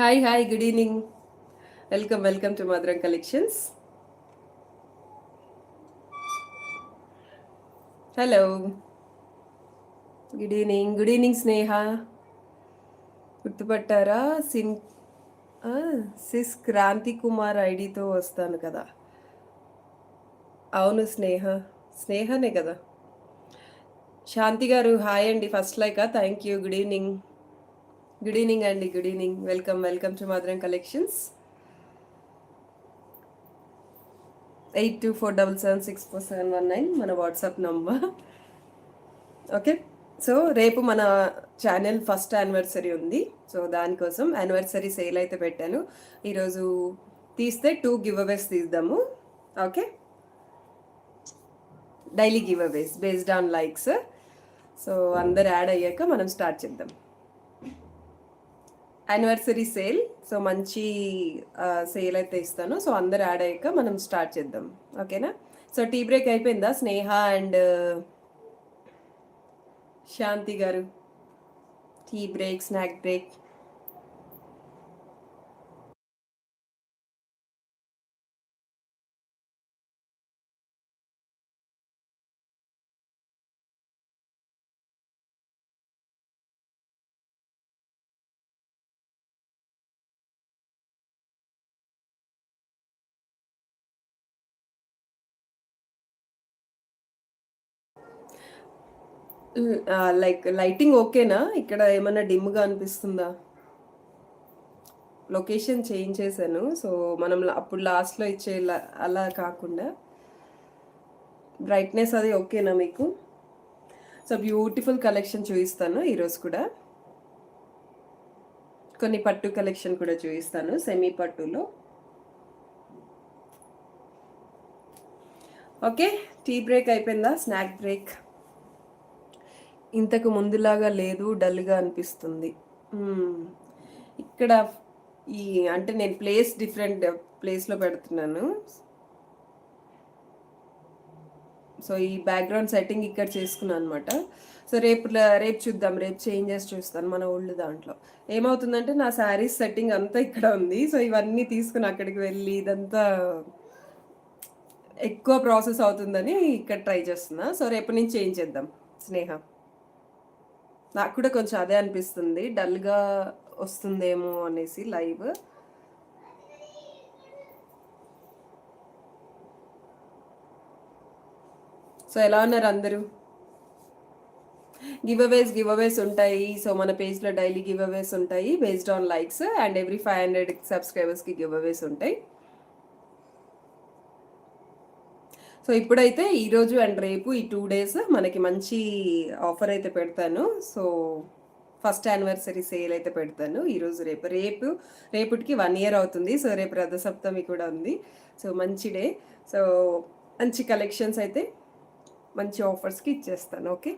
Hi hi good evening welcome welcome to Madhuram collections hello good evening good evening Sneha గుర్తుపట్టారా? సిన్ sys Kranti Kumar ఐడితో వస్తాను కదా. అవును స్నేహ. స్నేహనే కదా. శాంతి గారు హాయ్ అండి. First like? Thank you good evening good evening అండి good evening welcome welcome to Madhuram collections eight two four double seven six four seven one nine మన వాట్సాప్ నంబర్ ఓకే సో రేపు మన ఛానల్ ఫస్ట్ యానివర్సరీ ఉంది. So దానికోసం anniversary sale అయితే పెట్టాను. ఈరోజు తీస్తే two giveaways తీద్దాము. Okay daily giveaways based on likes so అందరు యాడ్ అయ్యాక మనం స్టార్ట్ చేద్దాం. యానివర్సరీ సేల్ సో మంచి సేల్ అయితే ఇస్తాను. సో అందరు యాడ్ అయ్యాక మనం స్టార్ట్ చేద్దాం. ఓకేనా సో టీ బ్రేక్ అయిపోయిందా? స్నేహ అండ్ శాంతి గారు. Tea break snack break like lighting ఓకేనా ఇక్కడ ఏమైనా డిమ్గా అనిపిస్తుందా? లొకేషన్ చేంజ్ చేశాను. సో మనం అప్పుడు లాస్ట్లో ఇచ్చే అలా కాకుండా బ్రైట్నెస్ అది ఓకేనా మీకు? సో బ్యూటిఫుల్ కలెక్షన్ చూపిస్తాను ఈరోజు కూడా. కొన్ని పట్టు కలెక్షన్ కూడా చూపిస్తాను సెమీ పట్టులో. ఓకే టీ బ్రేక్ అయిపోయిందా? స్నాక్ బ్రేక్ ఇంతకు ముందులాగా లేదు డల్గా అనిపిస్తుంది. ఇక్కడ ఈ అంటే నేను ప్లేస్ డిఫరెంట్ ప్లేస్లో పెడుతున్నాను. సో ఈ బ్యాక్గ్రౌండ్ సెట్టింగ్ ఇక్కడ చేసుకున్నాను అనమాట సో రేపు రేపు చూద్దాం. రేపు చేంజెస్ చూస్తాను మన ఓల్డ్ దాంట్లో. ఏమవుతుందంటే నా శారీస్ సెట్టింగ్ అంతా ఇక్కడ ఉంది. సో ఇవన్నీ తీసుకుని అక్కడికి వెళ్ళి ఇదంతా ఎక్కువ ప్రాసెస్ అవుతుందని ఇక్కడ ట్రై చేస్తున్నా. సో రేపు నుంచి చేంజ్ చేద్దాం. స్నేహ. నాకు కూడా కొంచెం అదే అనిపిస్తుంది. డల్గా వస్తుందేమో అనేసి లైవ్. సో ఎలా ఉన్నారు అందరూ? గివ్ అవేస్ గివ్ అవేస్ ఉంటాయి. సో మన పేజ్లో డైలీ గివ్ అవేస్ ఉంటాయి. Based on likes and every five hundred సబ్స్క్రైబర్స్కి గివ్ అవేస్ ఉంటాయి. సో ఇప్పుడైతే ఈరోజు అండ్ రేపు ఈ టూ డేస్ మనకి మంచి ఆఫర్ అయితే పెడతాను. సో ఫస్ట్ యానివర్సరీ సేల్ అయితే పెడతాను. ఈరోజు రేపు రేపు రేపటికి వన్ ఇయర్ అవుతుంది. సో రేపు రథసప్తమి కూడా ఉంది. సో మంచి డే. సో మంచి కలెక్షన్స్ అయితే మంచి ఆఫర్స్కి ఇచ్చేస్తాను. ఓకే?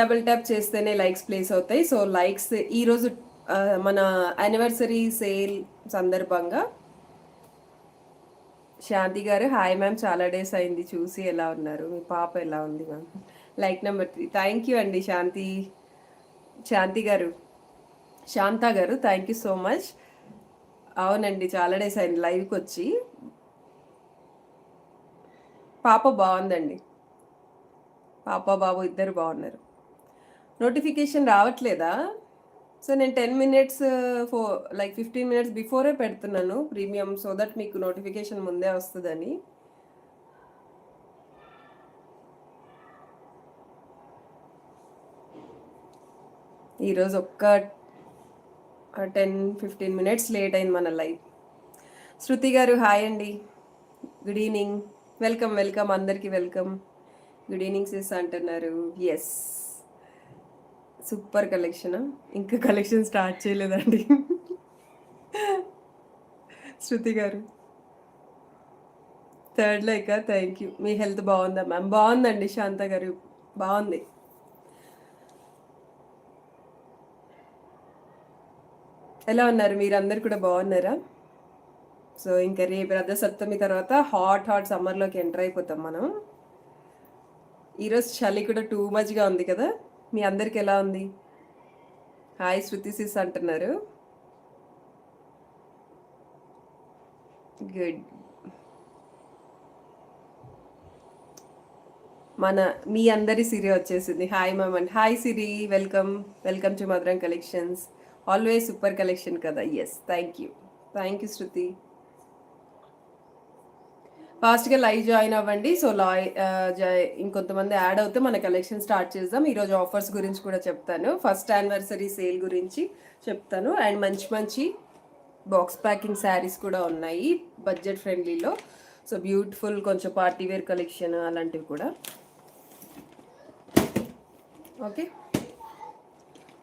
డబుల్ ట్యాప్ చేస్తేనే లైక్స్ ప్లేస్ అవుతాయి. సో లైక్స్ ఈరోజు మన యానివర్సరీ సేల్ సందర్భంగా శాంతి గారు హాయ్ మ్యామ్ చాలా డేస్ అయింది చూసి ఎలా ఉన్నారు? మీ పాప ఎలా ఉంది ma'am like number three thank you అండి శాంతి శాంతి గారు. శాంత గారు థ్యాంక్ యూ సో మచ్ అవునండి చాలా డేస్ అయింది లైవ్కి వచ్చి. పాప బాగుందండి. పాప బాబు ఇద్దరు బాగున్నారు. నోటిఫికేషన్ రావట్లేదా? సో నేను ten minutes for like fifteen minutes before పెడుతున్నాను ప్రీమియం సో దట్ మీకు నోటిఫికేషన్ ముందే వస్తుందని. ఈరోజు ఒక్క టెన్ ఫిఫ్టీన్ మినిట్స్ లేట్ అయింది మన లైవ్. శృతి గారు హాయ్ అండి. గుడ్ ఈవినింగ్ వెల్కమ్ వెల్కమ్ అందరికీ వెల్కమ్ గుడ్ ఈవినింగ్ సిస్ అంటున్నారు. Yes super collection. ఇంకా కలెక్షన్ స్టార్ట్ చేయలేదండి. శృతి గారు. Third like thank you. Me health బాగుందా మ్యామ్? బాగుందండి శాంత గారు. బాగుంది. ఎలా ఉన్నారు? మీరు అందరు కూడా బాగున్నారా? సో ఇంకా రేపు రథ సప్తమి తర్వాత హాట్ హాట్ సమ్మర్లోకి ఎంటర్ అయిపోతాం మనం. ఈరోజు చలి కూడా టూ మచ్గా ఉంది కదా? మీ అందరికి ఎలా ఉంది? హాయ్ శృతిసిస్ అంటున్నారు. గుడ్ మన మీ అందరి సిరి వచ్చేసింది. Hi మమన్ hi Siri welcome welcome to Madhuram collections always super collection కదా. Yes thank you thank you Shruti ఫాస్ట్గా లైవ్ జాయిన్ అవ్వండి. సో లాయ్ ఇంకొంతమంది యాడ్ అవుతే మన కలెక్షన్ స్టార్ట్ చేద్దాం. ఈరోజు ఆఫర్స్ గురించి కూడా చెప్తాను. ఫస్ట్ యానివర్సరీ సేల్ గురించి చెప్తాను. అండ్ మంచి మంచి బాక్స్ ప్యాకింగ్ శారీస్ కూడా ఉన్నాయి బడ్జెట్ ఫ్రెండ్లీలో. సో బ్యూటిఫుల్ కొంచెం పార్టీ వేర్ కలెక్షన్ అలాంటివి కూడా. ఓకే?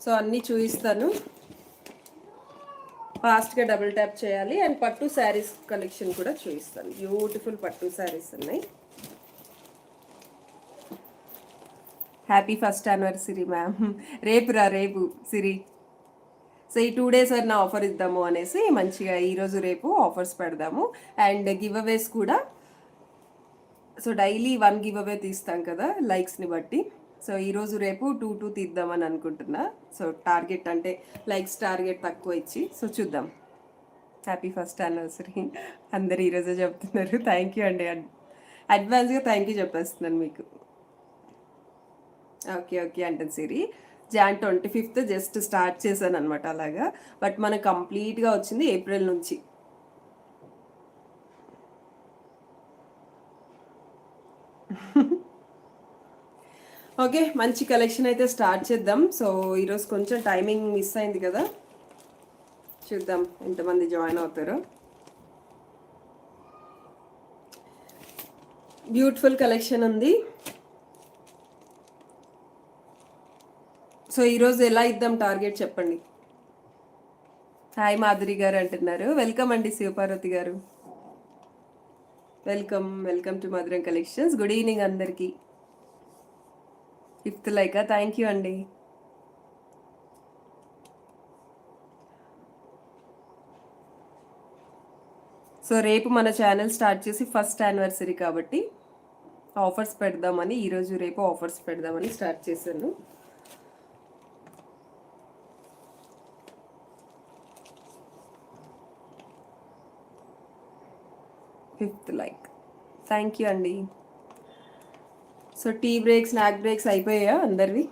సో అన్నీ చూపిస్తాను. ఫాస్ట్గా డబుల్ ట్యాప్ చేయాలి. అండ్ పట్టు శారీస్ కలెక్షన్ కూడా చూపిస్తాను. బ్యూటిఫుల్ పట్టు శారీస్ ఉన్నాయి. Happy first anniversary ma'am. రేపు రా రేపు సిరి. సో ఈ టూ డేస్ వరకు ఆఫర్ ఇద్దాము అనేసి మంచిగా ఈరోజు రేపు ఆఫర్స్ పెడదాము. అండ్ గివ్ అవేస్ కూడా so daily one giveaway తీస్తాం కదా లైక్స్ని బట్టి. సో ఈరోజు రేపు టూ టూ తీద్దామని అనుకుంటున్నా. సో టార్గెట్ అంటే లైక్స్ టార్గెట్ తక్కువ ఇచ్చి సో చూద్దాం. హ్యాపీ ఫస్ట్ యానివర్సరీ అందరు ఈరోజే చెప్తున్నారు. థ్యాంక్ యూ అండి. అడ్వాన్స్గా థ్యాంక్ యూ చెప్పేస్తున్నాను మీకు. ఓకే ఓకే అంటుంది Siri. Jan twenty fifth just start చేశాను అనమాట అలాగా. బట్ మనకు కంప్లీట్గా వచ్చింది ఏప్రిల్ నుంచి. ఓకే మంచి కలెక్షన్ అయితే స్టార్ట్ చేద్దాం. సో ఈరోజు కొంచెం టైమింగ్ మిస్ అయింది కదా. చూద్దాం ఎంతమంది జాయిన్ అవుతారో. బ్యూటిఫుల్ కలెక్షన్ ఉంది. సో ఈరోజు ఎలా ఇద్దాం టార్గెట్ చెప్పండి. హాయ్ మాధురి గారు అంటున్నారు. వెల్కమ్ అండి శివపార్వతి గారు. Welcome welcome to Madhuram collections. Good evening అందరికీ. ఫిఫ్త్ లైక్ థ్యాంక్ యూ అండి సో రేపు మన ఛానల్ స్టార్ట్ చేసి ఫస్ట్ యానివర్సరీ కాబట్టి ఆఫర్స్ పెడదామని ఈరోజు రేపు ఆఫర్స్ పెడదామని స్టార్ట్ చేశాను. ఫిఫ్త్ లైక్ థ్యాంక్ యూ అండి so tea breaks snack breaks అయిపోయాయా అందరివి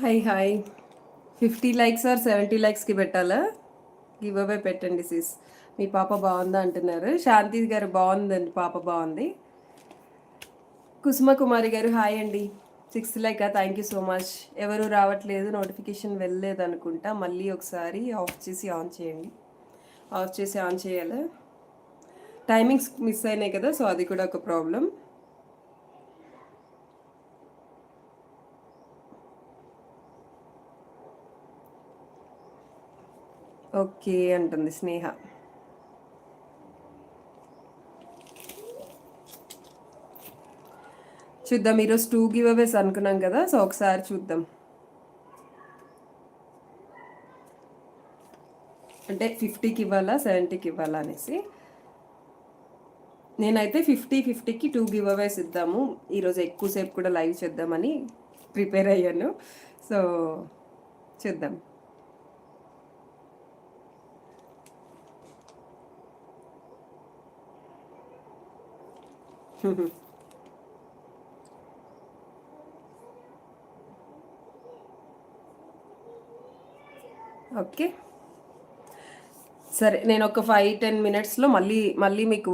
hi hi. Fifty likes or seventy లైక్స్కి పెట్టాలా? గివ్ అవే పెట్టండి సిస్ మీ పాప బాగుందా అంటున్నారు. శాంతి గారు బాగుందండి పాప బాగుంది. కుసుమ కుమారి గారు హాయ్ అండి. Sixth like thank you so much ఎవరు రావట్లేదు నోటిఫికేషన్ వెళ్ళలేదు అనుకుంటా. మళ్ళీ ఒకసారి ఆఫ్ చేసి ఆన్ చేయండి. ఆఫ్ చేసి ఆన్ చేయాలి? టైమింగ్స్ మిస్ అయినాయి కదా సో అది కూడా ఒక ప్రాబ్లం ఓకే అంటుంది స్నేహ. చూద్దాం ఈరోజు టూ గివ్ అవేస్ అనుకున్నాం కదా సో ఒకసారి చూద్దాం. అంటే ఫిఫ్టీకి ఇవ్వాలా సెవెంటీకి ఇవ్వాలా అనేసి. నేనైతే ఫిఫ్టీ ఫిఫ్టీకి టూ గివ్ అవేస్ ఇద్దాము. ఈరోజు ఎక్కువసేపు కూడా లైవ్ చేద్దామని ప్రిపేర్ అయ్యాను. సో చూద్దాం. ఓకే. సరే నేను ఒక ఫైవ్ టెన్ మినిట్స్లో మళ్ళీ మళ్ళీ మీకు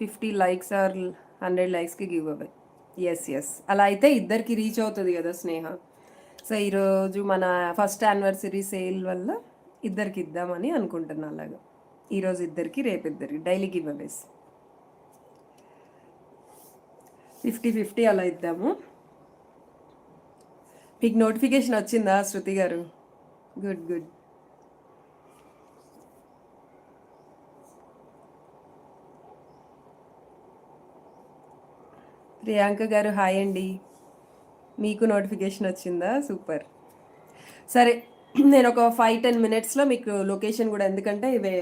ఫిఫ్టీ లైక్స్ ఆర్ హండ్రెడ్ లైక్స్కి గివ్ అవే ఎస్ ఎస్ అలా అయితే ఇద్దరికి రీచ్ అవుతుంది కదా స్నేహ. సో ఈరోజు మన ఫస్ట్ యానివర్సరీ సేల్ వల్ల ఇద్దరికి ఇద్దామని అనుకుంటున్నాను అలాగా. ఈరోజు ఇద్దరికి రేపు ఇద్దరికి daily giveaways fifty fifty అలా ఇద్దాము. మీకు నోటిఫికేషన్ వచ్చిందా శృతి గారు? Good good. ప్రియాంక గారు హాయ్ అండి. మీకు నోటిఫికేషన్ వచ్చిందా? సూపర్. సరే నేను ఒక ఫైవ్ టెన్ మినిట్స్లో మీకు లొకేషన్ కూడా ఎందుకంటే ఇవే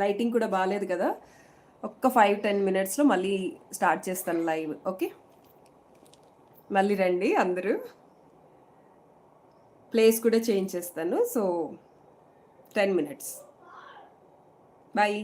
లైటింగ్ కూడా బాగాలేదు కదా. ఒక్క ఫైవ్ టెన్ మినిట్స్లో మళ్ళీ స్టార్ట్ చేస్తాను లైవ్ ఓకే మళ్ళీ రండి అందరూ. ప్లేస్ కూడా చేంజ్ చేస్తాను సో టెన్ మినిట్స్ బాయ్